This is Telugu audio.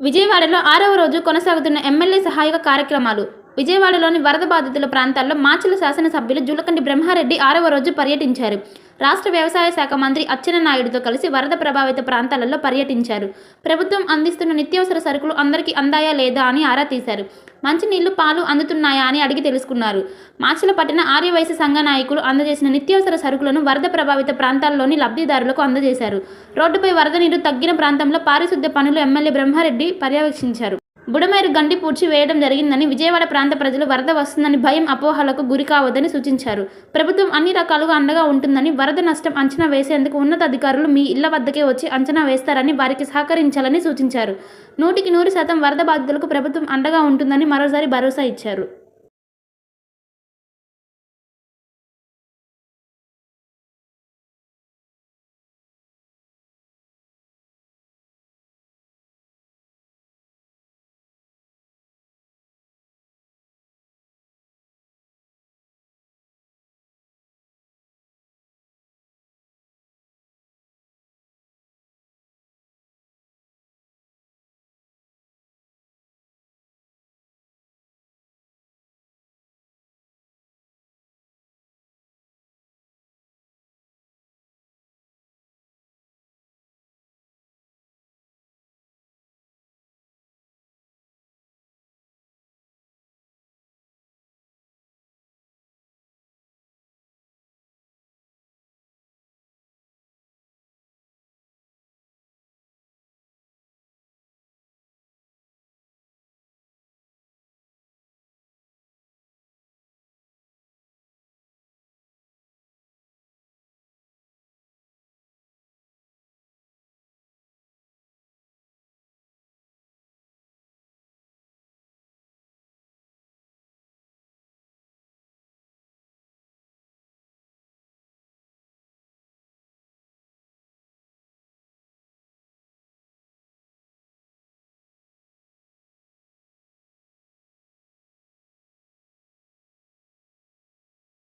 విజయవాడలో ఆరవ రోజు కొనసాగుతున్న ఎమ్మెల్యే సహాయక కార్యక్రమాలు. విజయవాడలోని వరద బాధితుల ప్రాంతాల్లో మాచిల శాసనసభ్యులు జులకండి బ్రహ్మారెడ్డి ఆరవ రోజు పర్యటించారు. రాష్ట్ర వ్యవసాయ శాఖ మంత్రి అచ్చెన్నాయుడుతో కలిసి వరద ప్రభావిత ప్రాంతాలలో పర్యటించారు. ప్రభుత్వం అందిస్తున్న నిత్యావసర సరుకులు అందరికీ అందాయా లేదా అని ఆరా తీశారు. మంచినీళ్ళు పాలు అందుతున్నాయా అని అడిగి తెలుసుకున్నారు. మాచల పట్టిన ఆర్యవైశ్య సంఘ నాయకులు అందజేసిన నిత్యావసర సరుకులను వరద ప్రభావిత ప్రాంతాల్లోని లబ్ధిదారులకు అందజేశారు. రోడ్డుపై వరద నీరు తగ్గిన ప్రాంతంలో పారిశుద్ధ్య పనులు ఎమ్మెల్యే బ్రహ్మారెడ్డి పర్యవేక్షించారు. బుడమేరు గండి పూడ్చి వేయడం జరిగిందని విజయవాడ ప్రాంత ప్రజలు వరద వస్తుందని భయం అపోహలకు గురి కావద్దని సూచించారు. ప్రభుత్వం అన్ని రకాలుగా అండగా ఉంటుందని వరద నష్టం అంచనా వేసేందుకు ఉన్నతాధికారులు మీ ఇళ్ళ వద్దకే వచ్చి అంచనా వేస్తారని వారికి సహకరించాలని సూచించారు. నూటికి నూరు శాతం వరద బాధితులకు ప్రభుత్వం అండగా ఉంటుందని మరోసారి భరోసా ఇచ్చారు.